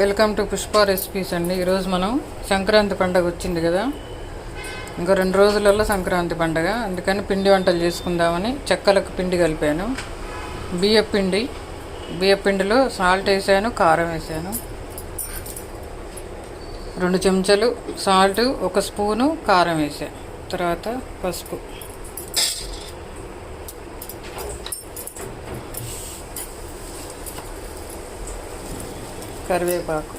Welcome to Pushpa recipes అండి. ఈరోజు మనం సంక్రాంతి పండగ వచ్చింది కదా. ఇంకా రెండు రోజులలో సంక్రాంతి పండగ. అందుకని పిండి వంటలు చేసుకుందామని చెక్కలకు పిండి కలిపాను. బియ్య పిండి. బియ్య పిండిలో సాల్ట్ వేసాను కారం వేసాను. రెండు చెంచాలు సాల్ట్ ఒక స్పూను కారం వేసాను తర్వాత పసుపు. కరివేపాకు.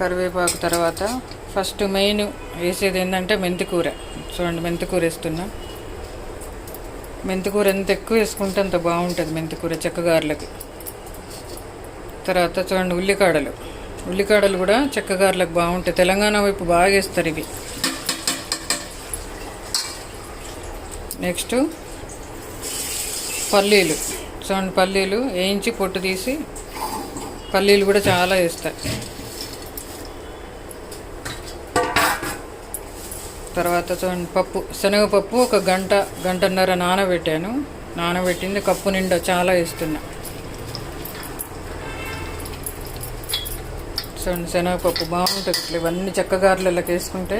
కరివేపాకు తర్వాత ఫస్ట్ మెయిన్ వేసేది ఏంటంటే మెంతికూర. చూడండి మెంతికూర వేస్తున్నా. మెంతికూర ఎంత ఎక్కువ వేసుకుంటే అంత బాగుంటుంది మెంతికూర చెక్కగారులకి. తర్వాత చూడండి ఉల్లికాడలు. ఉల్లికాడలు కూడా చెక్కగారులకు బాగుంటాయి. తెలంగాణ వైపు బాగా వేస్తారు ఇవి. నెక్స్ట్ పల్లీలు. చూడండి పల్లీలు వేయించి పొట్టు తీసి పల్లీలు కూడా చాలా వేస్తాయి తర్వాత చూడండి పప్పు శనగపప్పు ఒక గంట గంటన్నర నానబెట్టాను. నానబెట్టింది కప్పు నిండా చాలా వేస్తున్నా. చూడండి శనగపప్పు బాగుంటుంది. ఇట్లా ఇవన్నీ చెక్కగారులకి వేసుకుంటే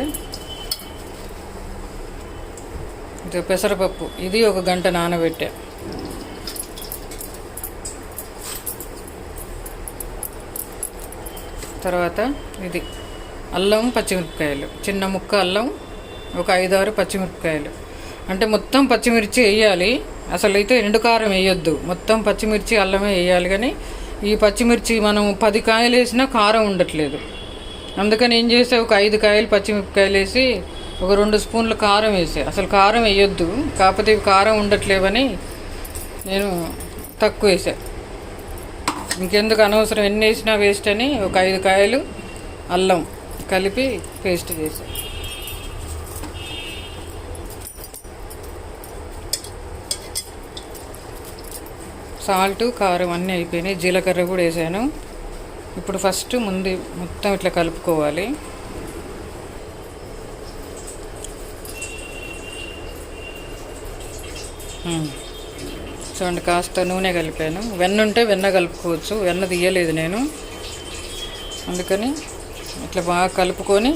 ఇది పెసరపప్పు ఇది ఒక గంట నానబెట్టా. తర్వాత ఇది అల్లం పచ్చిమిరపకాయలు. చిన్న ముక్క అల్లం ఒక ఐదారు పచ్చిమిరపకాయలు. అంటే మొత్తం పచ్చిమిర్చి వేయాలి. అసలు అయితే ఎండుకారం వేయొద్దు. మొత్తం పచ్చిమిర్చి అల్లమే వేయాలి కానీ ఈ పచ్చిమిర్చి మనం పది కాయలు వేసినా కారం ఉండట్లేదు. అందుకని ఏం చేసా ఒక ఐదు కాయలు పచ్చిమిరపకాయలు వేసి ఒక రెండు స్పూన్ల కారం వేసే. అసలు కారం వేయొద్దు. కాకపోతే కారం ఉండట్లేవని నేను తక్కువ వేసాను ఇంకెందుకు అనవసరం? ఎన్ని వేసినా వేస్ట్ అని ఒక ఐదు కాయలు అల్లం కలిపి పేస్ట్ చేసాం సాల్ట్ కారం అన్నీ అయిపోయినాయి. జీలకర్ర కూడా వేసాను. ఇప్పుడు ఫస్ట్ ముందు మొత్తం ఇట్లా కలుపుకోవాలి. ఉమ్. చూడండి కాస్త నూనె కలిపాను. వెన్న ఉంటే వెన్న కలుపుకోవచ్చు వెన్న తీయలేదు నేను. అందుకని ఇట్లా బాగా కలుపుకొని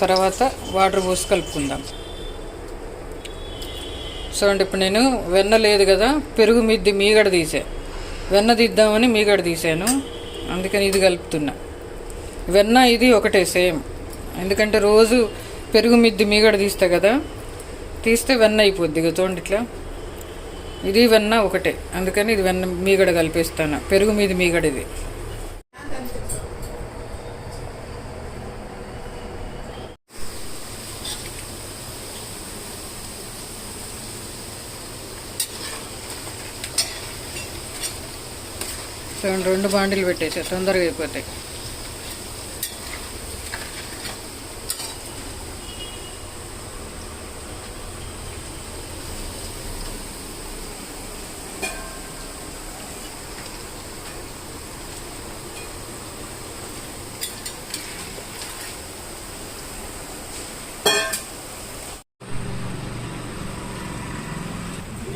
తర్వాత వాటర్ పోసి కలుపుకుందాం. చూడండి ఇప్పుడు నేను వెన్న లేదు కదా పెరుగు మిద్ది మీగడ తీసా. వెన్న తీద్దామని మీగడ తీసాను. అందుకని ఇది కలుపుతున్నా. వెన్న ఇది ఒకటే సేమ్. ఎందుకంటే రోజు పెరుగు మిద్ది మీగడ తీస్తా కదా తీస్తే వెన్న అయిపోద్ది ఇక చూడండి ఇట్లా. ఇది వెన్న ఒకటే. అందుకని ఇది వెన్న మీగడ కలిపేస్తాను. పెరుగు మీది మీగడ ఇది చూడండి రెండు బాండీలు పెట్టేసా. తొందరగా అయిపోతాయి.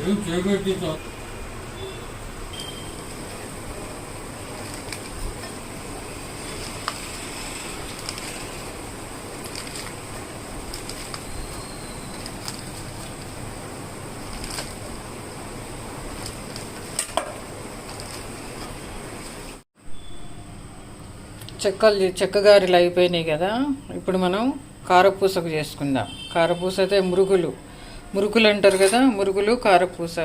ఏం చేయబెట్టి చెక్కలు చెక్కగారెలు అయిపోయినాయి కదా. ఇప్పుడు మనం కారపూసకు చేసుకుందాం. కారపూస అయితే మురుగులు. మురుకులు అంటారు కదా మురుగులు కారపూస.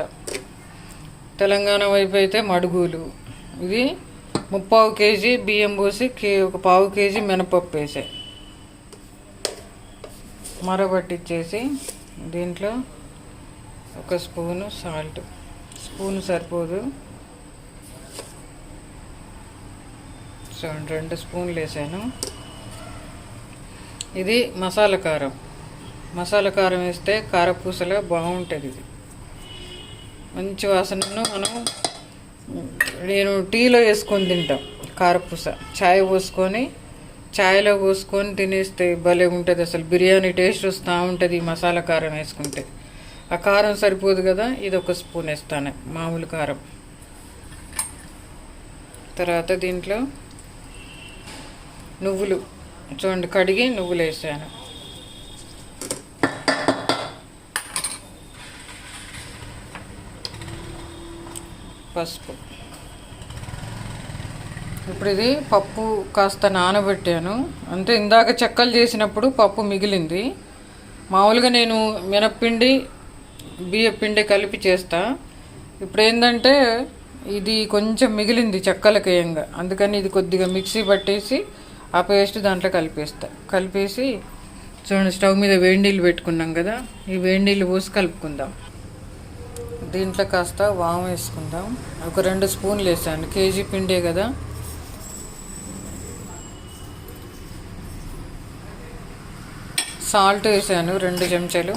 తెలంగాణ వైపు అయితే మడుగులు. ఇది ముప్పావు కేజీ బియ్యం పోసి కే ఒక పావు కేజీ మినపప్పు వేసే. మరబట్టిచ్చేసి దీంట్లో ఒక స్పూను సాల్ట్ స్పూన్ సరిపోదు. సో రెండు స్పూన్లు వేసాను. ఇది మసాలా కారం. మసాలా కారం వేస్తే కారపూసలో బాగుంటుంది ఇది. మంచి వాసనను మనం నేను టీలో వేసుకొని తింటాం కారపూస. ఛాయ్ పోసుకొని ఛాయ్లో పోసుకొని తినేస్తే భలే ఉంటుంది అసలు. బిర్యానీ టేస్ట్ వస్తూ ఉంటుంది ఈ మసాలా కారం వేసుకుంటే. ఆ కారం సరిపోదు కదా ఇది ఒక స్పూన్ వేస్తాను మామూలు కారం. తర్వాత దీంట్లో నువ్వులు చూడండి కడిగి నువ్వులు వేసాను. పసుపు. ఇప్పుడు ఇది పప్పు కాస్త నానబెట్టాను. అంటే ఇందాక చెక్కలు చేసినప్పుడు పప్పు మిగిలింది. మామూలుగా నేను మినప్పిండి బియ్యపిండి కలిపి చేస్తా. ఇప్పుడు ఏంటంటే ఇది కొంచెం మిగిలింది చెక్కలకేయంగా అందుకని ఇది కొద్దిగా మిక్సీ పట్టేసి ఆ పేస్ట్ దాంట్లో కలిపేస్తా. కలిపేసి చూడండి స్టవ్ మీద వేడి నీళ్ళు పెట్టుకున్నాం కదా. ఈ వేడి నీళ్ళు పోసి కలుపుకుందాం. దీంట్లో కాస్త వాము వేసుకుందాం. ఒక రెండు స్పూన్లు వేసాను కేజీ పిండే కదా. సాల్ట్ వేసాను రెండు చెంచాలు.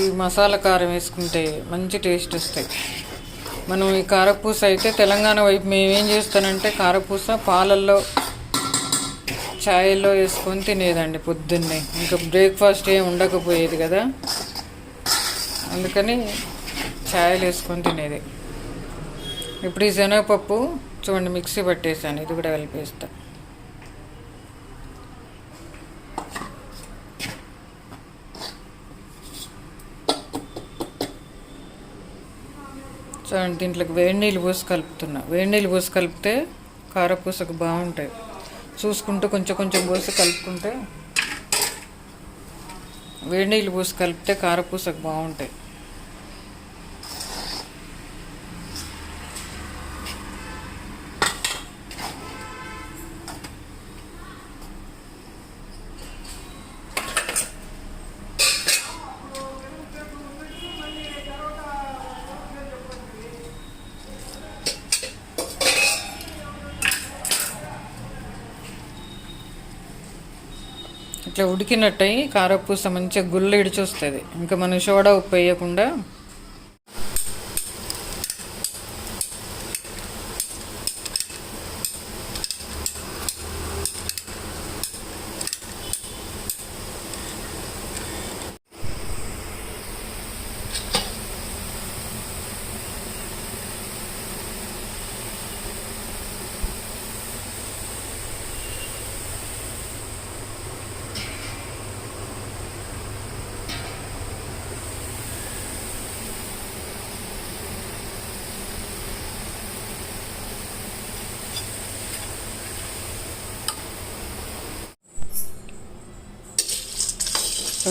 ఈ మసాలా కారం వేసుకుంటే మంచి టేస్ట్ వస్తాయి. మనం ఈ కారపూస అయితే తెలంగాణ వైపు మేమేం చేస్తానంటే కారపూస పాలల్లో ఛాయల్లో వేసుకొని తినేదండి పొద్దున్నే. ఇంకా బ్రేక్ఫాస్ట్ ఏం ఉండకపోయేది కదా. అందుకని ఛాయలు వేసుకొని తినేది. ఇప్పుడు ఈ శనగపప్పు చూడండి మిక్సీ పట్టేసాను. ఇది కూడా వెళ్ళిపేస్తా చూడండి దీంట్లోకి వేడి నీళ్ళు పోసి కలుపుతున్నా. వేడి నీళ్ళు పోసి కలిపితే కారపూసకు బాగుంటాయి. చూసుకుంటూ కొంచెం కొంచెం పోసి కలుపుకుంటే వేడి నీళ్ళు పోసి కలిపితే కారపూసకు బాగుంటాయి. ఇట్లా ఉడికినట్టయి కారపూస మంచిగా గుల్ల ఇడిచొస్తుంది. ఇంకా మనం సోడా ఉప్పు వేయకుండా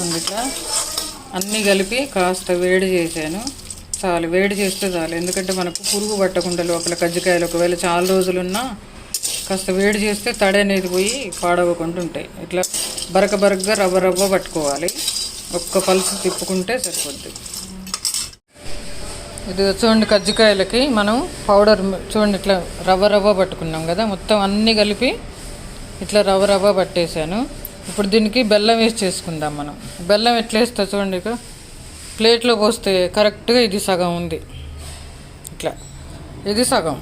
చూడండి ఇట్లా. అన్నీ కలిపి కాస్త వేడి చేశాను. చాలు వేడి చేస్తే చాలు. ఎందుకంటే మనకు పురుగు పట్టకుండా లోపల కజ్జికాయలు ఒకవేళ చాలా రోజులున్నా కాస్త వేడి చేస్తే తడి అనేది పోయి పాడవకుండా ఉంటాయి. ఇట్లా బరక బరకగా రవ్వ రవ్వ పట్టుకోవాలి. ఒక్క పలుసు తిప్పుకుంటే సరిపోద్ది. ఇది చూడండి కజ్జికాయలకి మనం పౌడర్ చూడండి ఇట్లా రవ్వ రవ్వ పట్టుకున్నాం కదా. మొత్తం అన్నీ కలిపి ఇట్లా రవ్వ రవ్వ పట్టేశాను. ఇప్పుడు దీనికి బెల్లం వేసి చేసుకుందాం మనం. బెల్లం ఎట్లా వేస్తా చూడండి ఇక. ప్లేట్లో పోస్తే కరెక్ట్గా ఇది సగం ఉంది. ఇట్లా. ఇది సగం.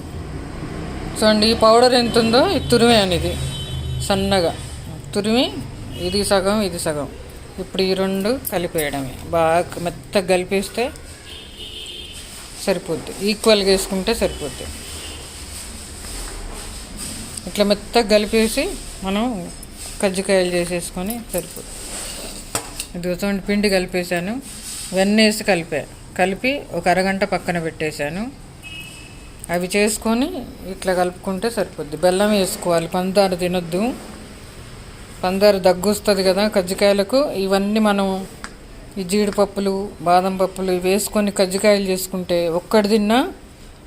చూడండి ఈ పౌడర్ ఎంత ఉందో ఇది తురిమి అనేది సన్నగా. తురిమి ఇది సగం ఇది సగం. ఇప్పుడు ఈ రెండు కలిపేయడమే. బాగా మెత్తగా కలిపేస్తే సరిపోద్ది. ఈక్వల్గా వేసుకుంటే సరిపోద్ది. ఇట్లా మెత్తగా కలిపేసి మనం కజ్జికాయలు చేసేసుకొని సరిపోద్ది ఇది పిండి కలిపేశాను. వెన్నేసి కలిపా కలిపి ఒక అరగంట పక్కన పెట్టేశాను. అవి చేసుకొని ఇట్లా కలుపుకుంటే సరిపోద్ది. బెల్లం వేసుకోవాలి. పందారు తినొద్దు. పందారు దగ్గు వస్తుంది కదా కజ్జికాయలకు. ఇవన్నీ మనం ఈ జీడిపప్పులు బాదం పప్పులు ఇవి వేసుకొని కజ్జికాయలు చేసుకుంటే ఒక్కటి తిన్నా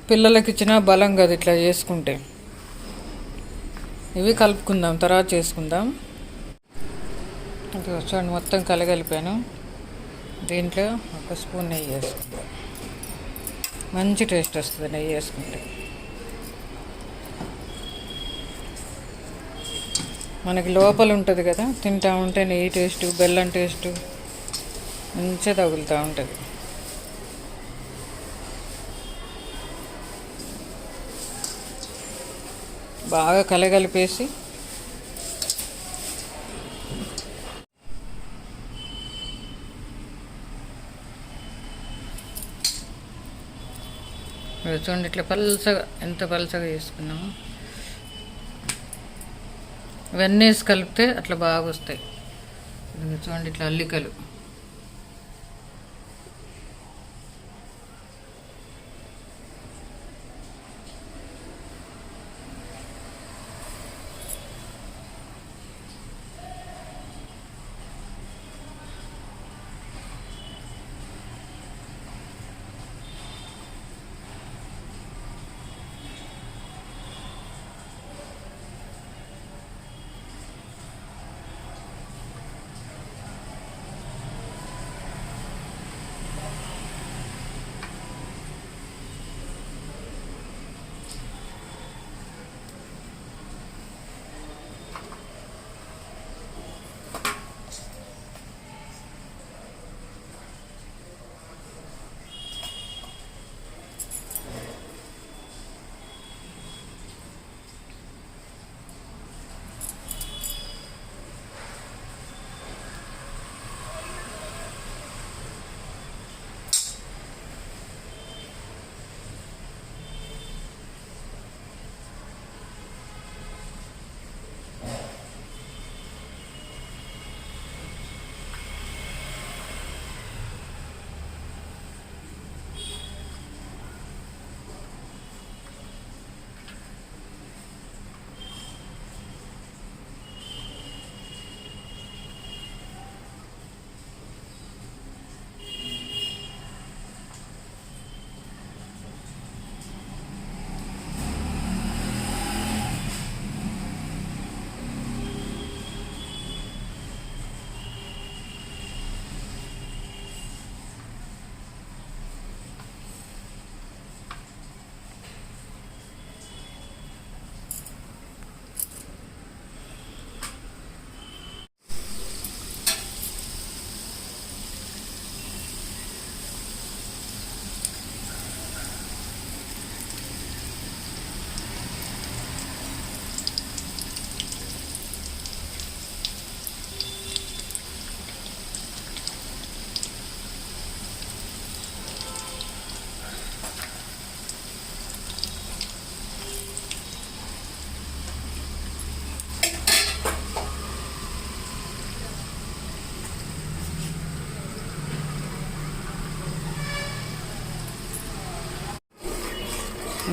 పిల్లలకి ఇచ్చినా బలం కదా ఇట్లా చేసుకుంటే. ఇవి కలుపుకుందాం తర్వాత చేసుకుందాం. ఇది చూడండి మొత్తం కలగలిపాను. దీంట్లో ఒక స్పూన్ నెయ్యి వేసుకుందాం. మంచి టేస్ట్ వస్తుంది నెయ్యి వేసుకుంటే. మనకి లోపల ఉంటుంది కదా తింటా ఉంటే నెయ్యి టేస్ట్ బెల్లం టేస్ట్ మంచిగా తగులుతూ ఉంటుంది. బాగా కలగలిపేసి ఇదిగో చూడండి ఇట్లా పల్చగా ఎంత పలసగా చేసుకున్నాము. ఇవన్నీ కలిపితే అట్లా బాగా వస్తాయి. చూడండి ఇట్లా అల్లికలు.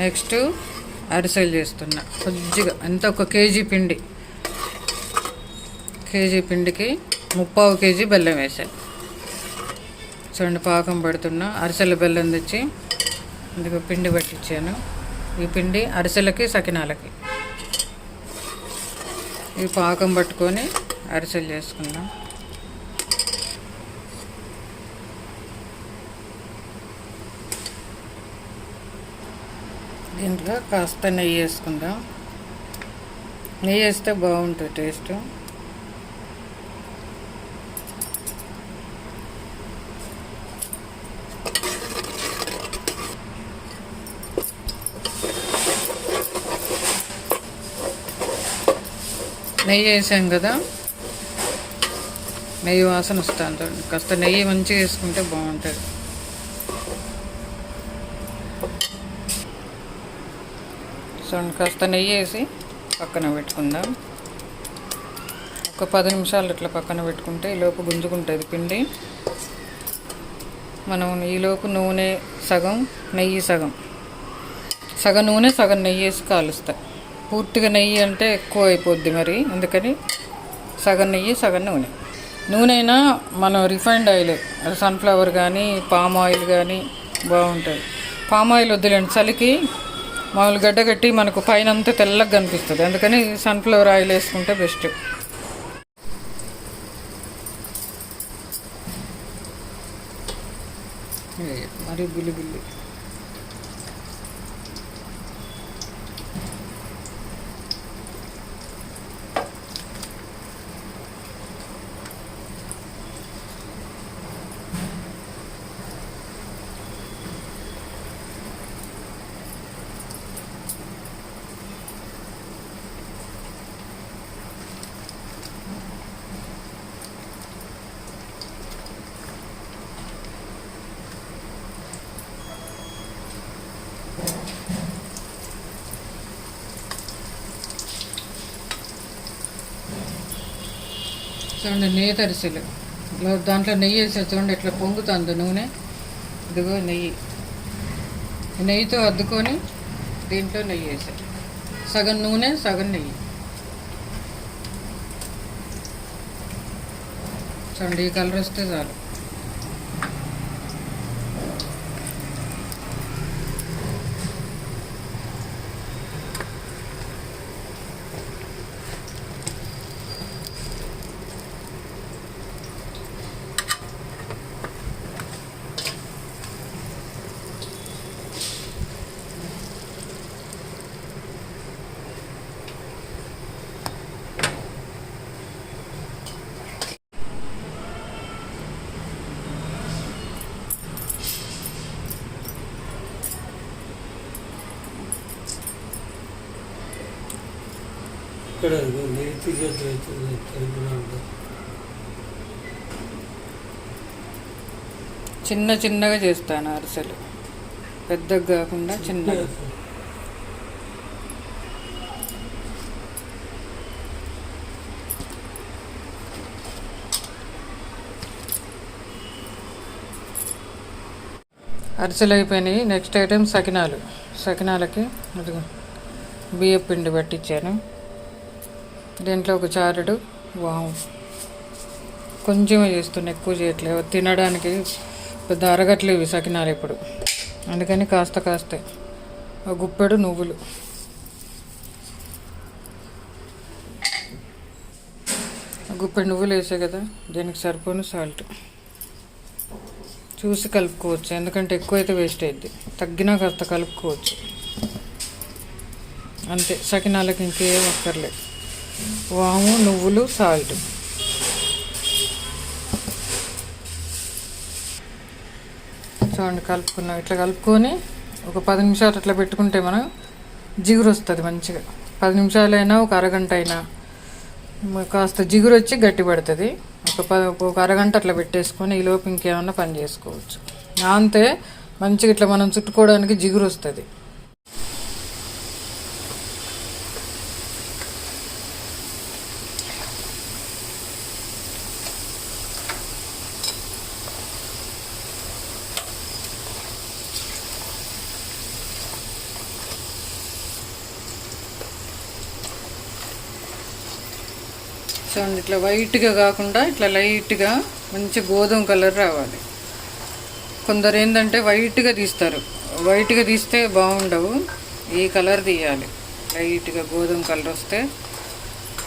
నెక్స్ట్ అరిసెలు చేస్తున్నా. కొద్దిగా ఎంత? ఒక కేజీ పిండి. కేజీ పిండికి ముప్పావు కేజీ బెల్లం వేసాను చూడండి పాకం పడుతున్నా. అరిసెల బెల్లం తెచ్చి అందుకు పిండి పట్టించాను. ఈ పిండి అరిసెలకి సకినాలకి. ఈ పాకం పట్టుకొని అరిసెలు చేసుకుందాం. దీంట్లో కాస్త నెయ్యి వేసుకుందాం నెయ్యి వేస్తే బాగుంటుంది టేస్ట్. నెయ్యి వేసాం కదా నెయ్యి వాసన వస్తుంది కాస్త నెయ్యి మంచిగా వేసుకుంటే బాగుంటుంది. చూడండి కాస్త నెయ్యి వేసి పక్కన పెట్టుకుందాం. ఒక పది నిమిషాలు ఇట్లా పక్కన పెట్టుకుంటే ఈలోపు గుంజుకుంటుంది పిండి. మనం ఈలోపు నూనె సగం నెయ్యి సగం. సగం నూనె సగం నెయ్యి వేసి కాలుస్తా. పూర్తిగా నెయ్యి అంటే ఎక్కువ అయిపోద్ది మరి అందుకని సగం నెయ్యి సగం నూనె. నూనె అయినా మనం రిఫైండ్ ఆయిల్ సన్ఫ్లవర్ కానీ పామ్ ఆయిల్ కానీ బాగుంటుంది. పామ్ ఆయిల్ వద్దులేండి చలికి మామూలు గడ్డ కట్టి మనకు పైన అంతా తెల్లగా కనిపిస్తుంది. అందుకని సన్ఫ్లవర్ ఆయిల్ వేసుకుంటే బెస్ట్ మరి బిల్లి బిల్లి. చూడండి నెయ్యి తరిసెలు. దాంట్లో నెయ్యి వేసా చూడండి ఇట్లా పొంగుతుంది నూనె. ఇదిగో నెయ్యి. నెయ్యితో అద్దుకొని దీంట్లో నెయ్యి వేసా సగం నూనె సగం నెయ్యి. చూడండి ఈ కలర్ వస్తే చాలు. ఇక్కడ నీటి చేతులు అవుతుంది తెలుపులో చిన్న చిన్నగా చేస్తాను అరిసెలు. పెద్దగా కాకుండా చిన్నగా అరిసెలు అయిపోయినాయి. నెక్స్ట్ ఐటెం సకినాలు. సకినాలకి బియ్య పిండి పట్టించాను. దీంట్లో ఒక చారుడు. వాము కొంచెమే చేస్తున్నా ఎక్కువ చేయట్లేదు. తినడానికి పెద్ద అరగట్లేవు సకినాలు ఇప్పుడు. అందుకని కాస్త కాస్తే. ఒక గుప్పెడు నువ్వులు. గుప్పెడు నువ్వులు వేసే కదా దీనికి సరిపోను సాల్ట్. చూసి కలుపుకోవచ్చు ఎందుకంటే ఎక్కువైతే వేస్ట్ అయ్యిద్ది తగ్గినా కాస్త కలుపుకోవచ్చు. అంతే సకినాలకి ఇంకేం అక్కర్లేదు. వాము నువ్వులు సాల్ట్. చూడండి కలుపుకున్నాం. ఇట్లా కలుపుకొని ఒక పది నిమిషాలు అట్లా పెట్టుకుంటే మనం జిగురు వస్తుంది మంచిగా. పది నిమిషాలైనా ఒక అరగంట అయినా కాస్త జిగురు వచ్చి గట్టి పడుతుంది. ఒక పది ఒక అరగంట అట్లా పెట్టేసుకొని ఈ ఇంకేమన్నా పని చేసుకోవచ్చు. అంతే మంచిగా ఇట్లా మనం చుట్టుకోవడానికి జిగురు వస్తుంది. చూడండి ఇట్లా వైట్గా కాకుండా ఇట్లా లైట్గా మంచి గోధుమ కలర్ రావాలి. కొందరు ఏంటంటే వైట్గా తీస్తారు. వైట్గా తీస్తే బాగుండవు. ఈ కలర్ తీయాలి. లైట్గా గోధుమ కలర్ వస్తే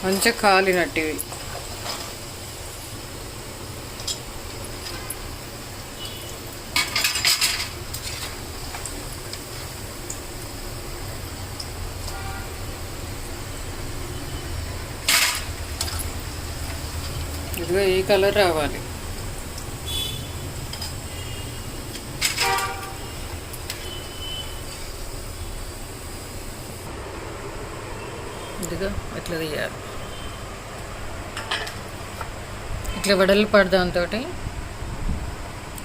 మంచిగా కాలినట్టు ఇదిగో ఈ కలర్ రావాలి? ఇదిగో ఇట్లా తీయాలి. ఇట్లా వెడల్పు పడదాంతో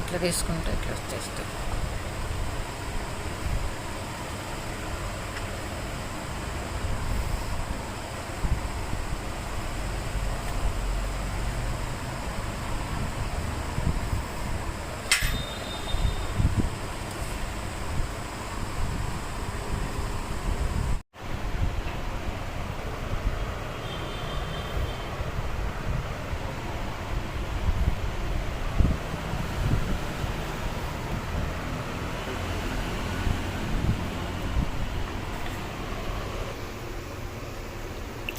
ఇట్లా తీసుకుంటే ఇట్లా వచ్చేస్తుంది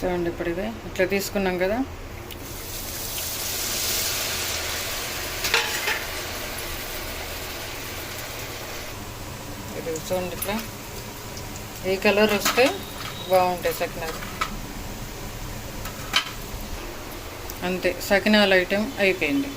చూడండి ఇప్పుడు ఇది ఇట్లా తీసుకున్నాం కదా. ఇది చూడండి ఇట్లా. ఏ కలర్ వస్తే బాగుంటాయి సకినాలు. అంతే సకినాల ఐటెం అయిపోయింది.